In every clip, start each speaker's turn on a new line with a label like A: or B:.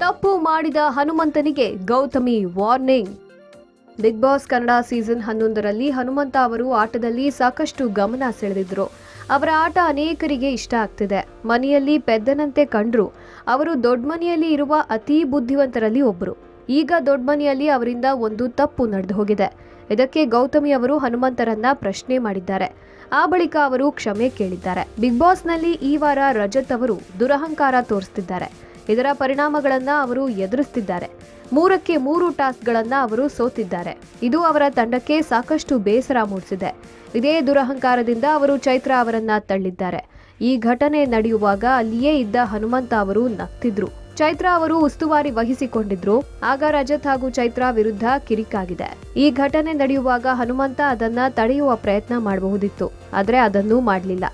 A: ತಪ್ಪು ಮಾಡಿದ ಹನುಮಂತನಿಗೆ Gautami warning. Bigg Boss Kannada season ಹನ್ನೊಂದರಲ್ಲಿ ಹನುಮಂತ ಅವರು ಆಟದಲ್ಲಿ ಸಾಕಷ್ಟು ಗಮನ ಸೆಳೆದಿದ್ರು. ಅವರ ಆಟ ಅನೇಕರಿಗೆ ಇಷ್ಟ ಆಗ್ತಿದೆ. ಮನೆಯಲ್ಲಿ ಪೆದ್ದನಂತೆ ಕಂಡ್ರು. ಅವರು ದೊಡ್ಡ ಮನೆಯಲ್ಲಿ ಇರುವ ಅತಿ ಬುದ್ಧಿವಂತರಲ್ಲಿ ಒಬ್ಬರು ಈಗ ದೊಡ್ಡ ಮನೆಯಲ್ಲಿ ಅವರಿಂದ ಒಂದು ತಪ್ಪು ನಡೆದು ಹೋಗಿದೆ. ಇದಕ್ಕೆ ಗೌತಮಿ ಅವರು ಹನುಮಂತರನ್ನ ಪ್ರಶ್ನೆ ಮಾಡಿದ್ದಾರೆ. ಆ ಬಳಿಕ ಅವರು ಕ್ಷಮೆ ಕೇಳಿದ್ದಾರೆ. ಬಿಗ್ ಬಾಸ್ನಲ್ಲಿ ಈ ವಾರ ರಜತ್ ಅವರು ದುರಹಂಕಾರ ತೋರಿಸ್ತಿದ್ದಾರೆ. ಇದರ ಪರಿಣಾಮಗಳನ್ನು ಅವರು ಎದುರಿಸ್ತಿದ್ದಾರೆ. ಮೂರಕ್ಕೆ ಮೂರು ಟಾಸ್ಕ್ಗಳನ್ನು ಅವರು ಸೋತಿದ್ದಾರೆ. ಇದು ಅವರ ತಂಡಕ್ಕೆ ಸಾಕಷ್ಟು ಬೇಸರ ಮೂಡಿಸಿದೆ. ಇದೇ ದುರಹಂಕಾರದಿಂದ ಅವರು ಚೈತ್ರ ಅವರನ್ನ ತಳ್ಳಿದ್ದಾರೆ. ಈ ಘಟನೆ ನಡೆಯುವಾಗ ಅಲ್ಲಿಯೇ ಇದ್ದ ಹನುಮಂತ ಅವರು ನಗ್ತಿದ್ರು. ಚೈತ್ರ ಅವರು ಉಸ್ತುವಾರಿ ವಹಿಸಿಕೊಂಡಿದ್ರು. ಆಗ ರಜತ್ ಹಾಗೂ ಚೈತ್ರ ವಿರುದ್ಧ ಕಿರಿಕಾಗಿದೆ. ಈ ಘಟನೆ ನಡೆಯುವಾಗ ಹನುಮಂತ ಅದನ್ನ ತಡೆಯುವ ಪ್ರಯತ್ನ ಮಾಡಬಹುದಿತ್ತು. ಆದ್ರೆ ಅದನ್ನು ಮಾಡಲಿಲ್ಲ.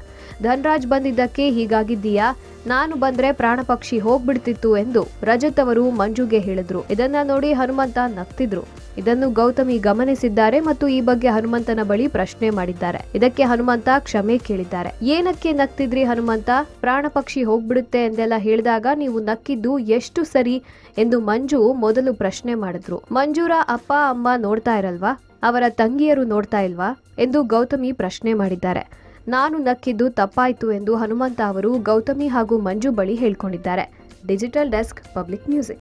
A: ಧನ್ರಾಜ್ ಬಂದಿದ್ದಕ್ಕೆ ಹೀಗಾಗಿದ್ದೀಯಾ? ನಾನು ಬಂದ್ರೆ ಪ್ರಾಣ ಪಕ್ಷಿ ಹೋಗ್ಬಿಡ್ತಿತ್ತು ಎಂದು ರಜತ್ ಅವರು ಮಂಜುಗೆ ಹೇಳಿದ್ರು. ಇದನ್ನ ನೋಡಿ ಹನುಮಂತ ನಗ್ತಿದ್ರು. ಇದನ್ನು ಗೌತಮಿ ಗಮನಿಸಿದ್ದಾರೆ ಮತ್ತು ಈ ಬಗ್ಗೆ ಹನುಮಂತನ ಬಳಿ ಪ್ರಶ್ನೆ ಮಾಡಿದ್ದಾರೆ. ಇದಕ್ಕೆ ಹನುಮಂತ ಕ್ಷಮೆ ಕೇಳಿದ್ದಾರೆ. ಏನಕ್ಕೆ ನಗ್ತಿದ್ರಿ ಹನುಮಂತ? ಪ್ರಾಣ ಪಕ್ಷಿ ಹೋಗ್ಬಿಡುತ್ತೆ ಎಂದೆಲ್ಲ ಹೇಳಿದಾಗ ನೀವು ನಕ್ಕಿದ್ದು ಎಷ್ಟು ಸರಿ ಎಂದು ಮಂಜು ಮೊದಲು ಪ್ರಶ್ನೆ ಮಾಡಿದ್ರು. ಮಂಜೂರ ಅಪ್ಪ, ಅಮ್ಮ ನೋಡ್ತಾ ಇರಲ್ವಾ? ಅವರ ತಂಗಿಯರು ನೋಡ್ತಾ ಇಲ್ವಾ? ಎಂದು ಗೌತಮಿ ಪ್ರಶ್ನೆ ಮಾಡಿದ್ದಾರೆ. ನಾನು ನಕ್ಕಿದ್ದು ತಪ್ಪಾಯಿತು ಎಂದು ಹನುಮಂತ ಅವರು ಗೌತಮಿ ಹಾಗೂ ಮಂಜು ಬಳಿ ಹೇಳಿಕೊಂಡಿದ್ದಾರೆ. Digital desk Public Music.